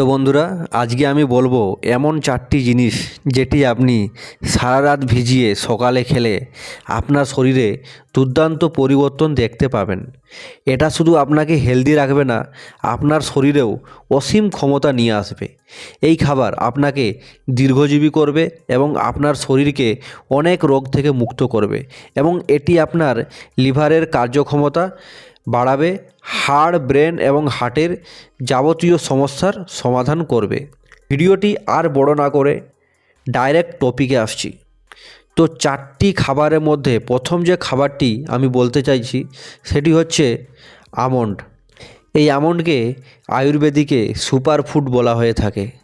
তো বন্ধুরা, আজকে আমি বলব এমন চারটি জিনিস যেটি আপনি সারা রাত ভিজিয়ে সকালে খেলে আপনার শরীরে দুর্দান্ত পরিবর্তন দেখতে পাবেন। এটা শুধু আপনাকে হেলদি রাখবে না, আপনার শরীরেও অসীম ক্ষমতা নিয়ে আসবে। এই খাবার আপনাকে দীর্ঘজীবী করবে এবং আপনার শরীরকে অনেক রোগ থেকে মুক্ত করবে এবং এটি আপনার লিভারের কার্যক্ষমতা বাড়াবে, হাড়, ব্রেন এবং হার্টের যাবতীয় সমস্যার সমাধান করবে। ভিডিওটি আর বড় না করে ডাইরেক্ট টপিকে আসছি। তো চারটি খাবারের মধ্যে প্রথম যে খাবারটি আমি বলতে চাইছি, সেটি হচ্ছে আমন্ড। এই আমন্ডকে আয়ুর্বেদিকে সুপার ফুড বলা হয়ে থাকে।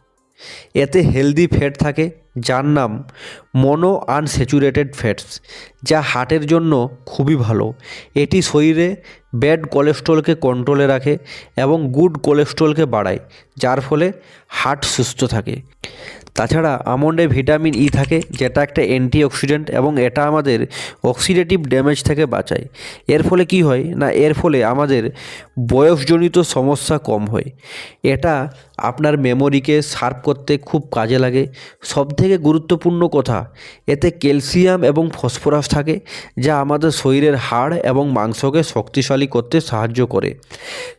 এতে হেলদি ফ্যাট থাকে, যার নাম মনো আনস্যাচুরেটেড ফ্যাটস যা হার্টের জন্য খুবই ভালো। এটি শরীরে ব্যাড কোলেস্ট্রলকে কন্ট্রোলে রাখে এবং গুড কোলেস্ট্রলকে বাড়ায়, যার ফলে হার্ট সুস্থ থাকে। তাছাড়া আমন্ডে ভিটামিন ই থাকে, যেটা একটা অ্যান্টিঅক্সিডেন্ট এবং এটা আমাদের অক্সিডেটিভ ড্যামেজ থেকে বাঁচায়। এর ফলে কি হয়? না, এর ফলে আমাদের বয়সজনিত সমস্যা কম হয়। এটা আপনার মেমোরিকে শার্প করতে খুব কাজে লাগে। সবথেকে গুরুত্বপূর্ণ কথা, এতে ক্যালসিয়াম এবং ফসফরাস থাকে, যা আমাদের শরীরের হাড় এবং মাংসকে শক্তিশালী করতে সাহায্য করে।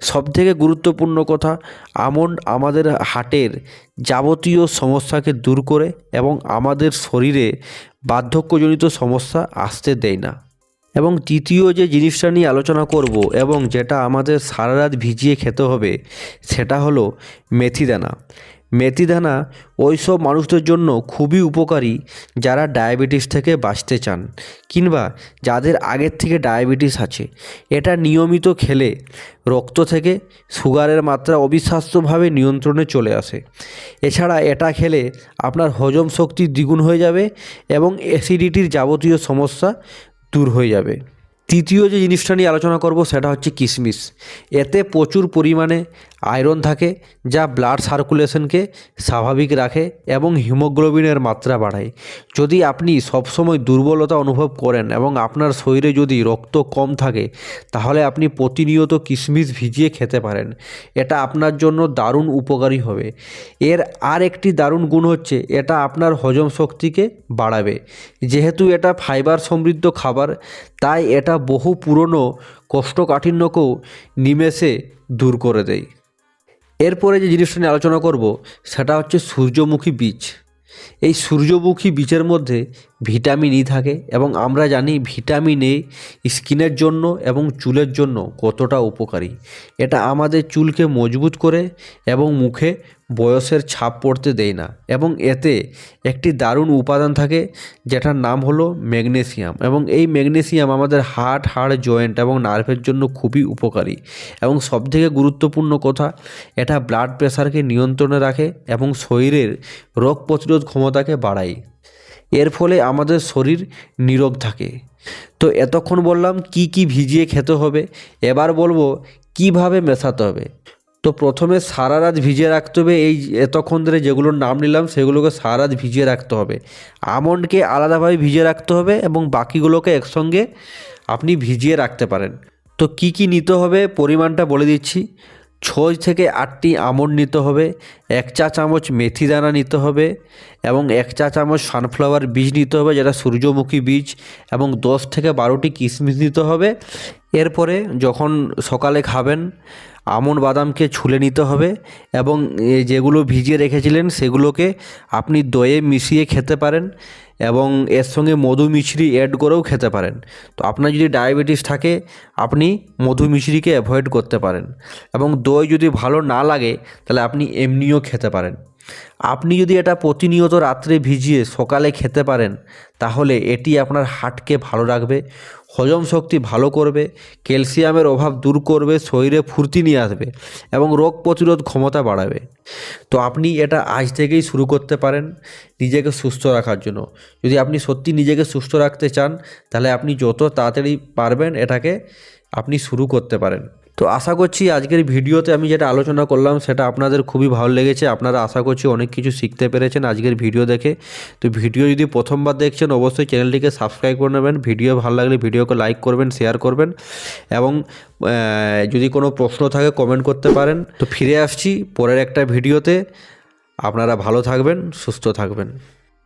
সবথেকে গুরুত্বপূর্ণ কথা, আমন্ড আমাদের হার্টের যাবতীয় সমস্যাকে দূর করে এবং আমাদের শরীরে বার্ধক্যজনিত সমস্যা আসতে দেয় না। এবং তৃতীয় যে জিনিসটা নিয়ে আলোচনা করব এবং যেটা আমাদের সারা রাত ভিজিয়ে খেতে হবে, সেটা হলো মেথিদানা। মেথিদানা ওই সব মানুষদের জন্য খুবই উপকারী যারা ডায়াবেটিস থেকে বাঁচতে চান কিংবা যাদের আগের থেকে ডায়াবেটিস আছে। এটা নিয়মিত খেলে রক্ত থেকে সুগারের মাত্রা অবিশ্বাস্যভাবে নিয়ন্ত্রণে চলে আসে। এছাড়া এটা খেলে আপনার হজম শক্তি দ্বিগুণ হয়ে যাবে এবং অ্যাসিডিটির যাবতীয় সমস্যা দূর হয়ে যাবে। তৃতীয় যে জিনিসটা নিয়ে আলোচনা করব সেটা হচ্ছে কিশমিশ এতে প্রচুর পরিমাণে আয়রন থাকে, যা ব্লাড সার্কুলেশনকে স্বাভাবিক রাখে এবং হিমোগ্লোবিনের মাত্রা বাড়ায়। যদি আপনি সবসময় দুর্বলতা অনুভব করেন এবং আপনার শরীরে যদি রক্ত কম থাকে, তাহলে আপনি প্রতিনিয়ত কিশমিশ ভিজিয়ে খেতে পারেন। এটা আপনার জন্য দারুণ উপকারী হবে। এর আর একটি দারুণ গুণ হচ্ছে, এটা আপনার হজম শক্তিকে বাড়াবে। যেহেতু এটা ফাইবার সমৃদ্ধ খাবার, তাই এটা বহু পুরনো কোষ্ঠকাঠিন্যকেও নিমেষে দূর করে দেয়। এরপরে যে জিনিসটা নিয়ে আলোচনা করব, সেটা হচ্ছে সূর্যমুখী বীজ। এই সূর্যমুখী বীজের মধ্যে ভিটামিন ই থাকে এবং আমরা জানি ভিটামিন এ স্কিনের জন্য এবং চুলের জন্য কতটা উপকারী। এটা আমাদের চুলকে মজবুত করে এবং মুখে বয়সের ছাপ পড়তে দেয় না এবং এতে একটি দারুণ উপাদান থাকে, যেটার নাম হলো ম্যাগনেসিয়াম। এবং এই ম্যাগনেসিয়াম আমাদের হার্ট, হাড়, জয়েন্ট এবং নার্ভের জন্য খুবই উপকারী। এবং সবথেকে গুরুত্বপূর্ণ কথা, এটা ব্লাড প্রেশারকে নিয়ন্ত্রণে রাখে এবং শরীরের রোগ প্রতিরোধ ক্ষমতাকে বাড়ায়। এর ফলে আমাদের শরীর নিরোগ থাকে। তো এতক্ষণ বললাম, কি কি ভিজিয়ে খেতে হবে? এবার বলব, কীভাবে মেশাতে হবে? তো প্রথমে সারা রাত ভিজিয়ে রাখতে হবে। এই এতক্ষণ ধরে যেগুলোর নাম নিলাম, সেগুলোকে সারা রাত ভিজিয়ে রাখতে হবে। আমন্ডকে আলাদাভাবে ভিজিয়ে রাখতে হবে এবং বাকিগুলোকে একসঙ্গে আপনি ভিজিয়ে রাখতে পারেন। তো কি কি নিতে হবে? পরিমাণটা বলে দিচ্ছি। ছয় থেকে আটটি আমন্ড নিতে হবে, এক চা চামচ মেথি দানা নিতে হবে এবং এক চা চামচ সানফ্লাওয়ার বীজ নিতে হবে, যেটা সূর্যমুখী বীজ এবং দশ থেকে বারোটি কিশমিশ নিতে হবে। এরপরে যখন সকালে খাবেন আমন্ড বাদামকে ছুলে নিতে হবে এবং যেগুলো ভিজিয়ে রেখেছিলেন সেগুলোকে আপনি দয়ে মিশিয়ে খেতে পারেন এবং এর সঙ্গে মধু মিশ্রি অ্যাড করেও খেতে পারেন। তো আপনার যদি ডায়াবেটিস থাকে, আপনি মধু মিশ্রিকে অ্যাভয়েড করতে পারেন এবং দই যদি ভালো না লাগে, তাহলে আপনি এমনিও খেতে পারেন। আপনি যদি এটা প্রতিনিয়ত রাত্রে ভিজিয়ে সকালে খেতে পারেন, তাহলে এটি আপনার হার্টকে ভালো রাখবে, হজম শক্তি ভালো করবে, ক্যালসিয়ামের অভাব দূর করবে, শরীরে ফুর্তি নিয়ে আসবে এবং রোগ প্রতিরোধ ক্ষমতা বাড়াবে। তো আপনি এটা আজ থেকেই শুরু করতে পারেন নিজেকে সুস্থ রাখার জন্য। যদি আপনি সত্যি নিজেকে সুস্থ রাখতে চান, তাহলে আপনি যত তাড়াতাড়ি পারবেন এটাকে আপনি শুরু করতে পারেন। তো আশা করছি আজকের ভিডিওতে আমি যেটা আলোচনা করলাম সেটা আপনাদের খুবই ভালো লেগেছে। আপনারা আশা করছি অনেক কিছু শিখতে পেরেছেন আজকের ভিডিও দেখে। তো ভিডিও যদি প্রথমবার দেখছেন, অবশ্যই চ্যানেলটিকে সাবস্ক্রাইব করে নেবেন। ভিডিও ভালো লাগলে ভিডিওকে লাইক করবেন, শেয়ার করবেন এবং যদি কোনো প্রশ্ন থাকে কমেন্ট করতে পারেন। তো ফিরে আসছি পরের একটা ভিডিওতে। আপনারা ভালো থাকবেন, সুস্থ থাকবেন।